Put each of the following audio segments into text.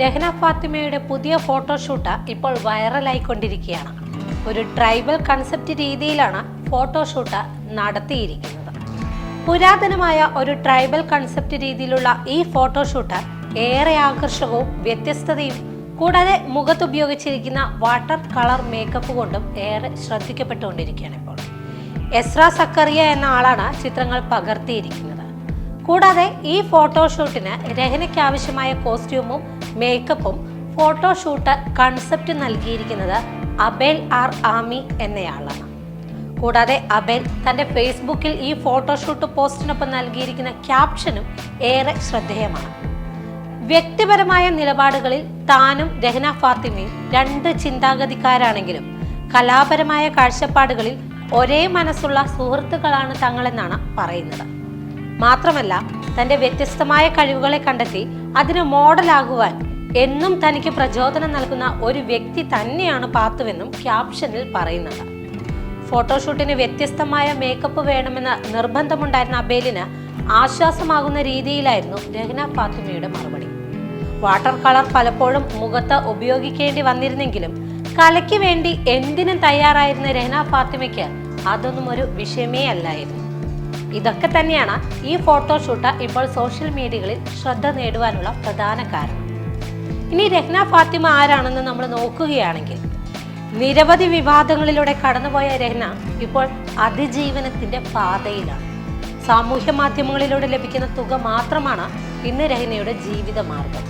രഹന ഫാത്തിമയുടെ പുതിയ ഫോട്ടോഷൂട്ട് ഇപ്പോൾ വൈറലായിക്കൊണ്ടിരിക്കുകയാണ്. ഒരു ട്രൈബൽ കൺസെപ്റ്റ് രീതിയിലാണ് ഫോട്ടോഷൂട്ട് നടത്തിയിരിക്കുന്നത്. പുരാതനമായ ഒരു ട്രൈബൽ കൺസെപ്റ്റ് രീതിയിലുള്ള ഈ ഫോട്ടോഷൂട്ട് ഏറെ ആകർഷകവും വ്യത്യസ്തതയും കൂടാതെ മുഖത്ത് ഉപയോഗിച്ചിരിക്കുന്ന വാട്ടർ കളർ മേക്കപ്പ് കൊണ്ടും ഏറെ ശ്രദ്ധിക്കപ്പെട്ടുകൊണ്ടിരിക്കുകയാണ് ഇപ്പോൾ. എസ്ര സക്കറിയ എന്ന ആളാണ് ചിത്രങ്ങൾ പകർത്തിയിരിക്കുന്നത്. കൂടാതെ ഈ ഫോട്ടോഷൂട്ടിന് രഹനയ്ക്ക് ആവശ്യമായ കോസ്റ്റ്യൂമും മേക്കപ്പും ഫോട്ടോഷൂട്ട് കൺസെപ്റ്റ് നൽകിയിരിക്കുന്നത് അബേൽ ആർ ആമി എന്നയാളാണ്. കൂടാതെ അബേൽ തന്റെ ഫേസ്ബുക്കിൽ ഈ ഫോട്ടോഷൂട്ട് പോസ്റ്റിനൊപ്പം നൽകിയിരിക്കുന്ന ക്യാപ്ഷനും ഏറെ ശ്രദ്ധേയമാണ്. വ്യക്തിപരമായ നിലപാടുകളിൽ താനും രഹന ഫാത്തിമയും രണ്ട് ചിന്താഗതിക്കാരാണെങ്കിലും കലാപരമായ കാഴ്ചപ്പാടുകളിൽ ഒരേ മനസ്സുള്ള സുഹൃത്തുക്കളാണ് തങ്ങളെന്നാണ് പറയുന്നത്. മാത്രമല്ല തന്റെ വ്യത്യസ്തമായ കഴിവുകളെ കണ്ടെത്തി അതിന് മോഡലാകുവാൻ എന്നും തനിക്ക് പ്രചോദനം നൽകുന്ന ഒരു വ്യക്തി തന്നെയാണ് പാത്തുവെന്നും ക്യാപ്ഷനിൽ പറയുന്നത്. ഫോട്ടോഷൂട്ടിന് വ്യത്യസ്തമായ മേക്കപ്പ് വേണമെന്ന നിർബന്ധമുണ്ടായിരുന്ന അബേലിന് ആശ്വാസമാകുന്ന രീതിയിലായിരുന്നു രഹ്ന ഫാത്തിമയുടെ മറുപടി. വാട്ടർ കളർ പലപ്പോഴും മുഖത്ത് ഉപയോഗിക്കേണ്ടി വന്നിരുന്നെങ്കിലും കലയ്ക്ക് വേണ്ടി എന്തിനും തയ്യാറായിരുന്ന രഹ്ന ഫാത്തിമയ്ക്ക് അതൊന്നും ഒരു വിഷയമേ അല്ലായിരുന്നു. ഇതൊക്കെ തന്നെയാണ് ഈ ഫോട്ടോഷൂട്ട് ഇപ്പോൾ സോഷ്യൽ മീഡിയകളിൽ ശ്രദ്ധ നേടുവാനുള്ള പ്രധാന കാരണം. ഇനി രഹ്ന ഫാത്തിമ ആരാണെന്ന് നമ്മൾ നോക്കുകയാണെങ്കിൽ നിരവധി വിവാദങ്ങളിലൂടെ കടന്നുപോയ രഹ്ന ഇപ്പോൾ അതിജീവനത്തിന്റെ പാതയിലാണ്. സാമൂഹ്യ മാധ്യമങ്ങളിലൂടെ ലഭിക്കുന്ന തുക മാത്രമാണ് ഇന്ന് രഹ്നയുടെ ജീവിത മാർഗം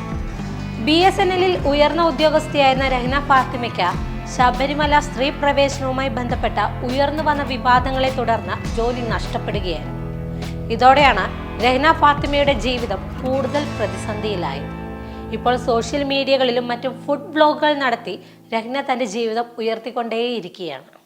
ബി എസ് എൻ എല്ലിൽ ഉയർന്ന ഉദ്യോഗസ്ഥയായിരുന്ന രഹ്ന ഫാത്തിമയ്ക്ക് ശബരിമല സ്ത്രീ പ്രവേശനവുമായി ബന്ധപ്പെട്ട ഉയർന്നു വന്ന വിവാദങ്ങളെ തുടർന്ന് ജോലി നഷ്ടപ്പെടുകയായിരുന്നു. ഇതോടെയാണ് രഹ്ന ഫാത്തിമയുടെ ജീവിതം കൂടുതൽ പ്രതിസന്ധിയിലായത്. ഇപ്പോൾ സോഷ്യൽ മീഡിയകളിലും മറ്റും ഫുഡ് ബ്ലോഗുകൾ നടത്തി രഹ്ന തന്റെ ജീവിതം ഉയർത്തിക്കൊണ്ടേയിരിക്കുകയാണ്.